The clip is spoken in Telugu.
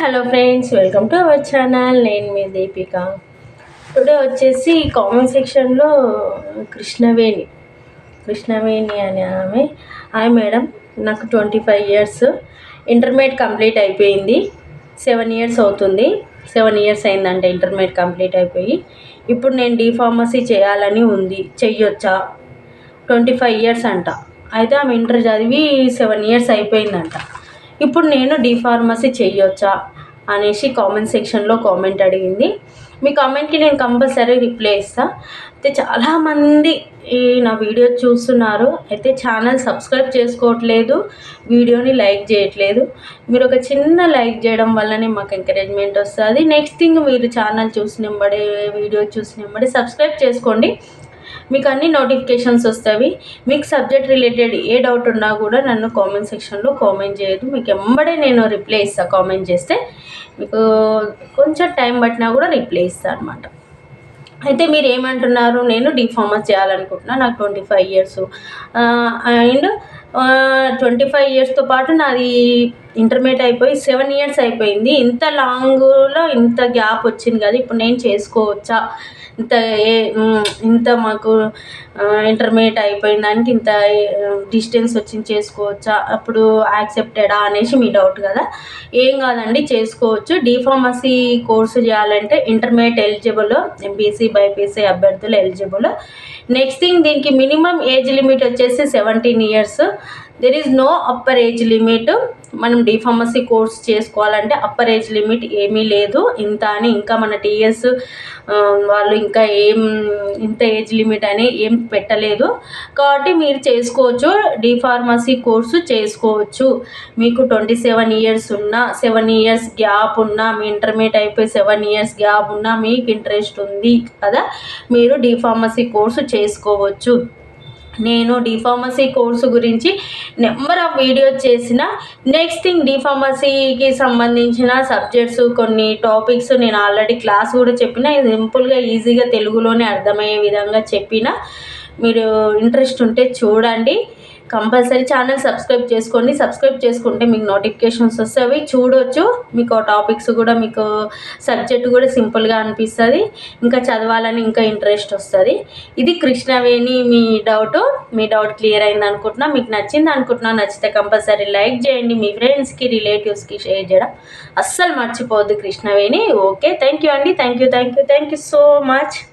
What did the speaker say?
Hello friends welcome to our channel. నేను మీ దీపిక. టుడే వచ్చేసి కామెంట్ సెక్షన్లో కృష్ణవేణి. కృష్ణవేణి అనే ఆమె. హాయ్ మేడం నాకు twenty five years. Intermediate complete అయిపోయింది. సెవెన్ ఇయర్స్ అవుతుంది. సెవెన్ ఇయర్స్ అయిందంటే ఇంటర్మీడియట్ కంప్లీట్ అయిపోయి. ఇప్పుడు నేను డీ ఫార్మసీ చేయాలని ఉంది. చెయ్యొచ్చా? ట్వంటీ ఫైవ్ ఇయర్స్ అంట. అయితే ఆమె ఇంటర్ చదివి సెవెన్ ఇయర్స్ అయిపోయిందంట. ఇప్పుడు నేను డిఫార్మసీ చేయొచ్చా అనేసి కామెంట్ సెక్షన్లో కామెంట్ అడిగింది. మీ కామెంట్కి నేను కంపల్సరీ రిప్లై ఇస్తాను అయితే చాలామంది ఈ నా వీడియో చూస్తున్నారు. అయితే ఛానల్ సబ్స్క్రైబ్ చేసుకోవట్లేదు. వీడియోని లైక్ చేయట్లేదు. మీరు ఒక చిన్న లైక్ చేయడం వల్లనే మాకు ఎంకరేజ్మెంట్ వస్తుంది. నెక్స్ట్ థింగ్ మీరు ఛానల్ చూసినబడే వీడియో చూసినబడే సబ్స్క్రైబ్ చేసుకోండి. మీకు అన్ని నోటిఫికేషన్స్ వస్తాయి. మీకు సబ్జెక్ట్ రిలేటెడ్ ఏ డౌట్ ఉన్నా కూడా నన్ను కామెంట్ సెక్షన్లో కామెంట్ చేయదు మీకు ఎంబడే నేను రిప్లై ఇస్తాను కామెంట్ చేస్తే మీకు కొంచెం టైం పట్టినా కూడా రిప్లై ఇస్తాను అనమాట అయితే మీరు ఏమంటున్నారు? నేను డిఫార్మస్ చేయాలనుకుంటున్నా. నాకు twenty five years and twenty five ఇయర్స్తో పాటు నాది ఇంటర్మీడియట్ అయిపోయి సెవెన్ ఇయర్స్ అయిపోయింది. ఇంత లాంగ్లో ఇంత గ్యాప్ వచ్చింది కదా. ఇప్పుడు నేను చేసుకోవచ్చా? ఇంత ఏ ఇంత మాకు ఇంటర్మీడియట్ అయిపోయిన దానికి ఇంత డిస్టెన్స్ వచ్చింది చేసుకోవచ్చా? అప్పుడు యాక్సెప్టెడా అనేసి మీ డౌట్ కదా? ఏం కాదండి చేసుకోవచ్చు. డిఫార్మసీ కోర్సు చేయాలంటే ఇంటర్మీడియట్ ఎలిజిబుల్ ఎంపీసీ బైపీసీ అభ్యర్థులు ఎలిజిబుల్ నెక్స్ట్ థింగ్ దీనికి మినిమం ఏజ్ లిమిట్ వచ్చేసి seventeen years there is no upper age limit మనం డిఫార్మసీ కోర్స్ చేసుకోవాలంటే అప్పర్ ఏజ్ లిమిట్ ఏమీ లేదు. ఇంత అని ఇంకా మన టీఎస్ వాళ్ళు ఇంకా ఏం ఇంత ఏజ్ లిమిట్ అని ఏం పెట్టలేదు. కాబట్టి మీరు చేసుకోవచ్చు డిఫార్మసీ కోర్సు చేసుకోవచ్చు. మీకు ట్వంటీ సెవెన్ ఇయర్స్ ఉన్నా సెవెన్ ఇయర్స్ గ్యాప్ ఉన్నా మీ ఇంటర్మీడియట్ అయిపోయి సెవెన్ ఇయర్స్ గ్యాప్ ఉన్నా మీకు ఇంట్రెస్ట్ ఉంది కదా మీరు డిఫార్మసీ కోర్సు చేసుకోవచ్చు. నేను డిఫార్మసీ కోర్సు గురించి నెంబర్ ఆఫ్ వీడియోస్ చేసిన. నెక్స్ట్ థింగ్ డిఫార్మసీకి సంబంధించిన సబ్జెక్ట్స్ కొన్ని టాపిక్స్ నేను ఆల్రెడీ క్లాస్ కూడా చెప్పిన. సింపుల్గా ఈజీగా తెలుగులోనే అర్థమయ్యే విధంగా చెప్పిన. మీరు ఇంట్రెస్ట్ ఉంటే చూడండి. కంపల్సరీ ఛానల్ సబ్స్క్రైబ్ చేసుకోండి. సబ్స్క్రైబ్ చేసుకుంటే మీకు నోటిఫికేషన్స్ వస్తాయి. చూడవచ్చు మీకు ఆ టాపిక్స్ కూడా మీకు సబ్జెక్ట్ కూడా సింపుల్గా అనిపిస్తుంది. ఇంకా చదవాలని ఇంకా ఇంట్రెస్ట్ వస్తుంది. ఇది కృష్ణవేణి మీ డౌట్. మీ డౌట్ క్లియర్ అయింది అనుకుంటున్నా. మీకు నచ్చింది అనుకుంటున్నా నచ్చితే కంపల్సరీ లైక్ చేయండి. మీ ఫ్రెండ్స్కి రిలేటివ్స్కి షేర్ చేయడం అస్సలు మర్చిపోవద్దు కృష్ణవేణి. ఓకే థ్యాంక్ యూ అండి. Thank you thank you thank you so much.